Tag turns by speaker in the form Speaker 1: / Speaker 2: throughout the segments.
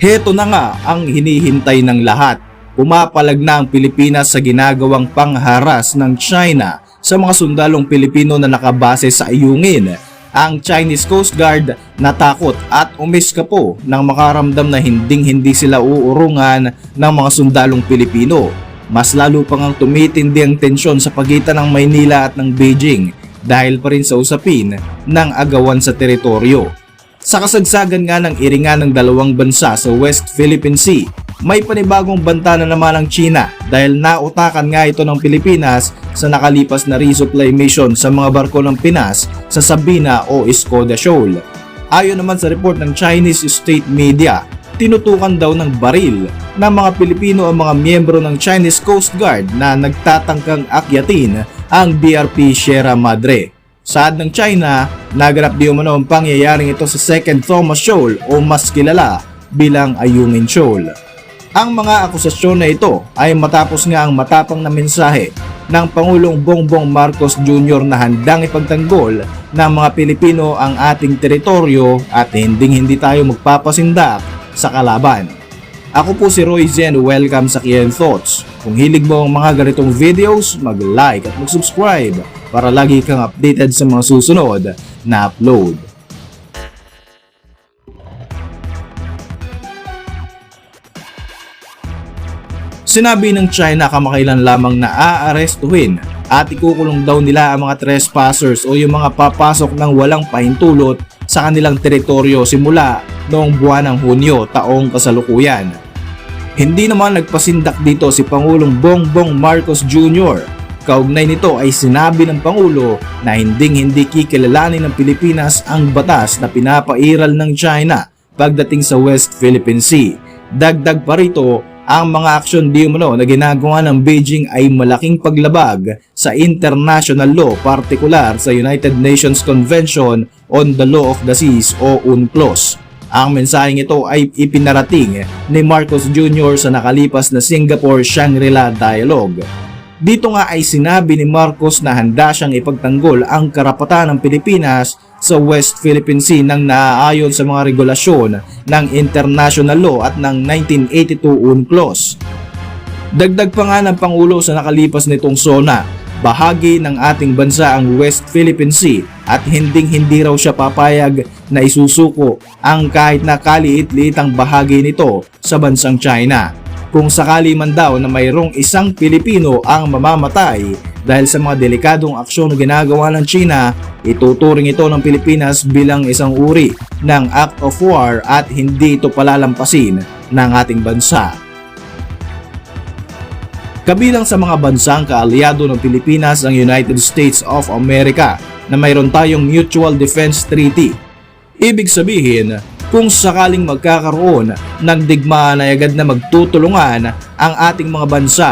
Speaker 1: Heto na nga ang hinihintay ng lahat. Pumapalag na ang Pilipinas sa ginagawang pangharas ng China sa mga sundalong Pilipino na nakabase sa Ayungin. Ang Chinese Coast Guard natakot at umiska po nang makaramdam na hinding hindi sila uurungan ng mga sundalong Pilipino. Mas lalo pang ang tumitindi ang tensyon sa pagitan ng Maynila at ng Beijing dahil pa rin sa usapin ng agawan sa teritoryo. Sa kasagsagan nga ng iringan ng dalawang bansa sa West Philippine Sea, may panibagong banta na naman ang China dahil nautakan nga ito ng Pilipinas sa nakalipas na resupply mission sa mga barko ng Pinas sa Sabina o Escoda Shoal. Ayon naman sa report ng Chinese state media, tinutukan daw ng baril ng mga Pilipino ang mga miyembro ng Chinese Coast Guard na nagtatangkang akyatin ang BRP Sierra Madre. Saad ng China, naganap di umano ang pangyayaring ito sa Second Thomas Shoal o mas kilala bilang Ayungin Shoal. Ang mga akusasyon na ito ay matapos nga ang matapang na mensahe ng Pangulong Bongbong Marcos Jr. na handang ipagtanggol ng mga Pilipino ang ating teritoryo at hinding hindi tayo magpapasindak sa kalaban. Ako po si Roy Zen, welcome sa Kian Thoughts. Kung hilig mo ang mga ganitong videos, mag-like at mag-subscribe para lagi kang updated sa mga susunod na upload. Sinabi ng China kamakailan lamang na aarestuhin at ikukulong daw nila ang mga trespassers o yung mga papasok ng walang pahintulot sa kanilang teritoryo simula noong buwan ng Hunyo taong kasalukuyan. Hindi naman nagpasindak dito si Pangulong Bongbong Marcos Jr. Kaugnay nito ay sinabi ng Pangulo na hinding hindi kikilalanin ng Pilipinas ang batas na pinapairal ng China pagdating sa West Philippine Sea. Dagdag pa rito, ang mga aksyon di umano na ginagawa ng Beijing ay malaking paglabag sa international law, partikular sa United Nations Convention on the Law of the Seas o UNCLOS. Ang mensaheng ito ay ipinarating ni Marcos Jr. sa nakalipas na Singapore Shangri-La Dialogue. Dito nga ay sinabi ni Marcos na handa siyang ipagtanggol ang karapatan ng Pilipinas sa West Philippine Sea nang naaayon sa mga regulasyon ng international law at ng 1982 UNCLOS. Dagdag pa nga ng Pangulo sa nakalipas nitong SONA, bahagi ng ating bansa ang West Philippine Sea at hinding hindi raw siya papayag na isusuko ang kahit na kaliit-liitang bahagi nito sa bansang China. Kung sakali man daw na mayroong isang Pilipino ang mamamatay dahil sa mga delikadong aksyon na ginagawa ng China, ituturing ito ng Pilipinas bilang isang uri ng act of war at hindi ito palalampasin ng ating bansa. Kabilang sa mga bansang kaalyado ng Pilipinas ang United States of America na mayroon tayong Mutual Defense Treaty. Ibig sabihin, kung sakaling magkakaroon ng digmaan ay agad na magtutulungan ang ating mga bansa.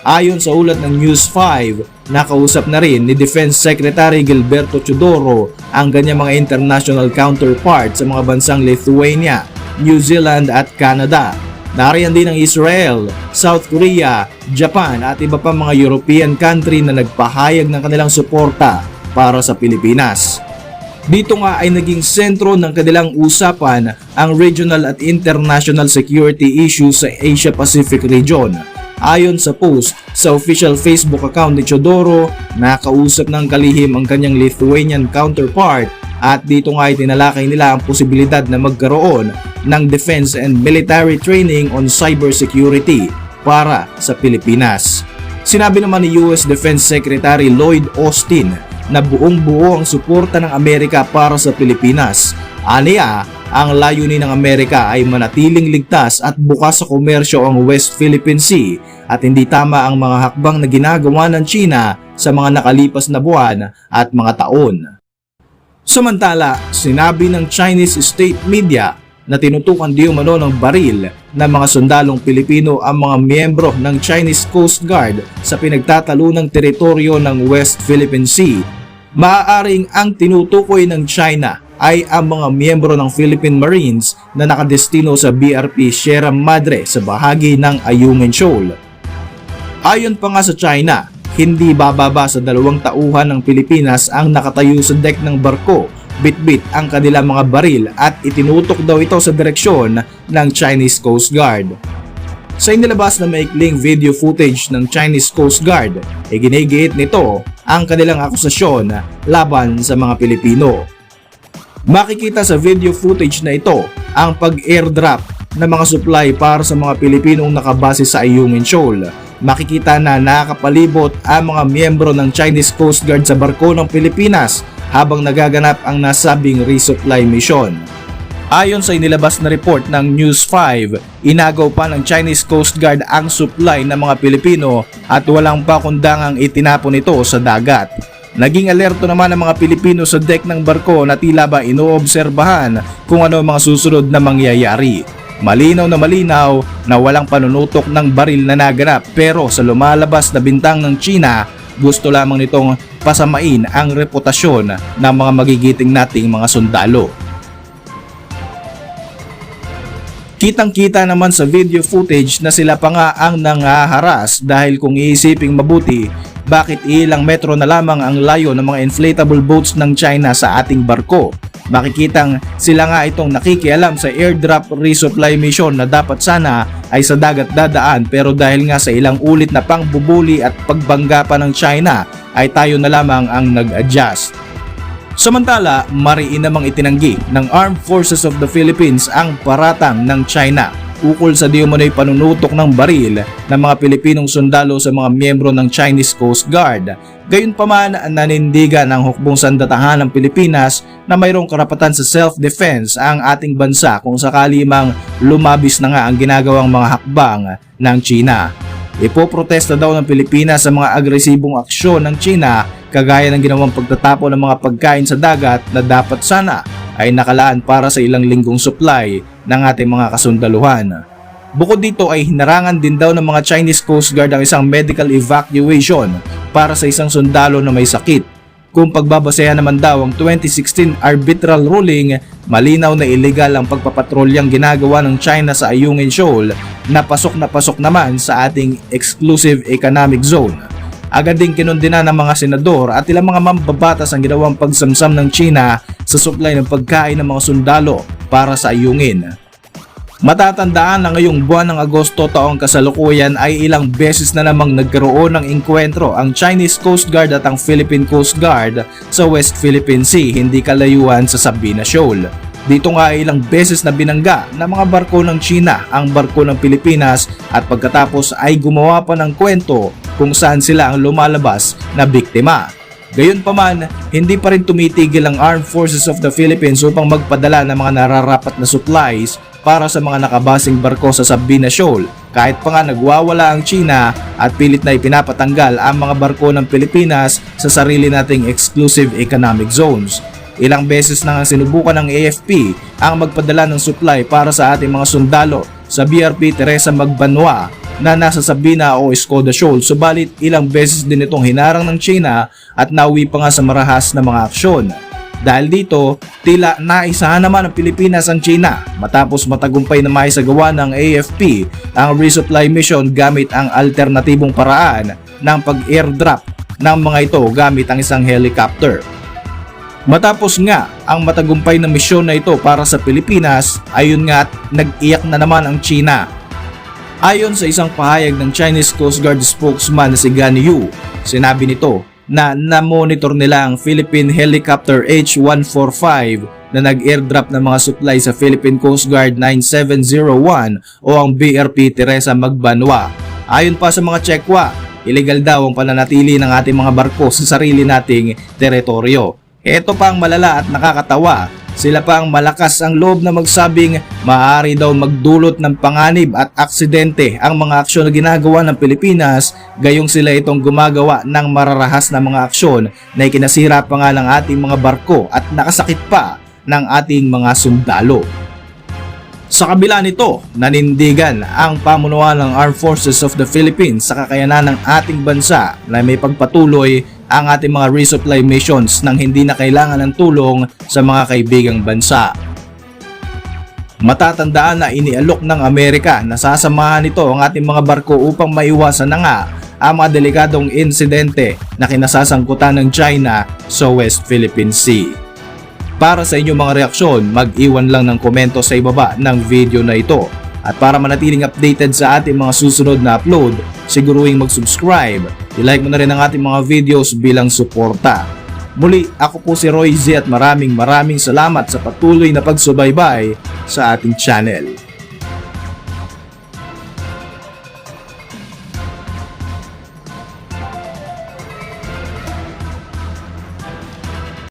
Speaker 1: Ayon sa ulat ng News 5, nakausap na rin ni Defense Secretary Gilberto Chodoro ang kanyang mga international counterpart sa mga bansang Lithuania, New Zealand at Canada. Nariyan din ang Israel, South Korea, Japan at iba pa mga European country na nagpahayag ng kanilang suporta para sa Pilipinas. Dito nga ay naging sentro ng kanilang usapan ang regional at international security issues sa Asia Pacific region. Ayon sa post sa official Facebook account ni Chodoro, nakausap ng kalihim ang kanyang Lithuanian counterpart at dito nga ay tinalakay nila ang posibilidad na magkaroon ng defense and military training on cybersecurity para sa Pilipinas. Sinabi naman ni US Defense Secretary Lloyd Austin na buong buo ang suporta ng Amerika para sa Pilipinas. Aniya, ang layunin ng Amerika ay manatiling ligtas at bukas sa komersyo ang West Philippine Sea at hindi tama ang mga hakbang na ginagawa ng China sa mga nakalipas na buwan at mga taon. Samantala, sinabi ng Chinese state media na tinutukan di umano ng baril ng mga sundalong Pilipino ang mga miyembro ng Chinese Coast Guard sa pinagtatalunang teritoryo ng West Philippine Sea. Maaaring ang tinutukoy ng China ay ang mga miyembro ng Philippine Marines na nakadestino sa BRP Sierra Madre sa bahagi ng Ayungin Shoal. Ayon pa nga sa China, hindi bababa sa dalawang tauhan ng Pilipinas ang nakatayo sa deck ng barko bitbit ang kanilang mga baril at itinutok daw ito sa direksyon ng Chinese Coast Guard. Sa inilabas na maikling video footage ng Chinese Coast Guard, e ginigiit nito ang kanilang akusasyon laban sa mga Pilipino. Makikita sa video footage na ito ang pag-airdrop ng mga supply para sa mga Pilipinong nakabase sa Ayungin Shoal. Makikita na nakakapalibot ang mga miyembro ng Chinese Coast Guard sa barko ng Pilipinas habang nagaganap ang nasabing resupply mission. Ayon sa inilabas na report ng News 5, inagaw pa ng Chinese Coast Guard ang supply ng mga Pilipino at walang pa kundangang itinapon ito sa dagat. Naging alerto naman ang mga Pilipino sa deck ng barko na tila ba inoobserbahan kung ano ang mga susunod na mangyayari. Malinaw na malinaw na walang panunutok ng baril na naganap pero sa lumalabas na bintang ng China, gusto lamang nitong pasamain ang reputasyon ng mga magigiting nating mga sundalo. Kitang-kita naman sa video footage na sila pa nga ang nangaharas dahil kung iisiping mabuti, bakit ilang metro na lamang ang layo ng mga inflatable boats ng China sa ating barko. Makikitang sila nga itong nakikialam sa airdrop resupply mission na dapat sana ay sa dagat dadaan pero dahil nga sa ilang ulit na pangbubuli at pagbangga pa ng China ay tayo na lamang ang nag-adjust. Samantala, mariin namang itinanggi ng Armed Forces of the Philippines ang paratang ng China ukol sa di umano'y panunutok ng baril ng mga Pilipinong sundalo sa mga miyembro ng Chinese Coast Guard. Gayunpaman, nanindigan ng hukbong sandatahan ng Pilipinas na mayroong karapatan sa self-defense ang ating bansa kung sakali mang lumabis na nga ang ginagawang mga hakbang ng China. Ipoprotesta daw ng Pilipinas sa mga agresibong aksyon ng China kagaya ng ginawang pagtatapon ng mga pagkain sa dagat na dapat sana ay nakalaan para sa ilang linggong supply ng ating mga kasundaluhan. Bukod dito ay hinarangan din daw ng mga Chinese Coast Guard ang isang medical evacuation para sa isang sundalo na may sakit. Kung pagbabasehan naman daw ang 2016 arbitral ruling, malinaw na illegal ang pagpapatrolyang ginagawa ng China sa Ayungin Shoal na pasok na pasok naman sa ating exclusive economic zone. Agad din kinundina ng mga senador at ilang mga mambabatas ang ginawang pagsamsam ng China sa supply ng pagkain ng mga sundalo para sa ayungin. Matatandaan na ngayong buwan ng Agosto taong kasalukuyan ay ilang beses na namang nagkaroon ng inkwentro ang Chinese Coast Guard at ang Philippine Coast Guard sa West Philippine Sea hindi kalayuan sa Sabina Shoal. Dito nga ay ilang beses na binangga ng mga barko ng China ang barko ng Pilipinas at pagkatapos ay gumawa pa ng kwento kung saan sila ang lumalabas na biktima. Gayunpaman, hindi pa rin tumitigil ang Armed Forces of the Philippines upang magpadala ng mga nararapat na supplies para sa mga nakabasing barko sa Sabina Shoal kahit pa nga nagwawala ang China at pilit na ipinapatanggal ang mga barko ng Pilipinas sa sarili nating exclusive economic zones. Ilang beses na sinubukan ng AFP ang magpadala ng supply para sa ating mga sundalo sa BRP Teresa Magbanwa na nasa Sabina o Escoda Shoal subalit ilang beses din itong hinarang ng China at nauwi pa nga sa marahas na mga aksyon. Dahil dito, tila naisahan naman ng Pilipinas ang China matapos matagumpay na maisagawa ng AFP ang resupply mission gamit ang alternatibong paraan ng pag-airdrop ng mga ito gamit ang isang helicopter. Matapos nga ang matagumpay na misyon na ito para sa Pilipinas, ayun nga at nag-iyak na naman ang China. Ayon sa isang pahayag ng Chinese Coast Guard spokesman na si Gan Yu, sinabi nito na na-monitor nila ang Philippine Helicopter H-145 na nag-airdrop ng mga supply sa Philippine Coast Guard 9701 o ang BRP Teresa Magbanwa. Ayon pa sa mga tsekwa, illegal daw ang pananatili ng ating mga barko sa sarili nating teritoryo. Ito pa ang malala at nakakatawa. Sila pa ang malakas ang loob na magsabing maaari daw magdulot ng panganib at aksidente ang mga aksyon na ginagawa ng Pilipinas gayong sila itong gumagawa ng mararahas na mga aksyon na ikinasira pa nga ng ating mga barko at nakasakit pa ng ating mga sundalo. Sa kabila nito, nanindigan ang pamunuan ng Armed Forces of the Philippines sa kakayanan ng ating bansa na may pagpatuloy ang ating mga resupply missions nang hindi na kailangan ng tulong sa mga kaibigang bansa. Matatandaan na inialok ng Amerika na sasamahan nito ang ating mga barko upang maiwasan na nga ang mga delikadong insidente na kinasasangkutan ng China sa West Philippine Sea. Para sa inyong mga reaksyon, mag-iwan lang ng komento sa ibaba ng video na ito. At para manatiling updated sa ating mga susunod na upload, siguruhing mag-subscribe. I-like mo na rin ang ating mga videos bilang suporta. Muli, ako po si Roy Z at maraming maraming salamat sa patuloy na pagsubaybay sa ating channel.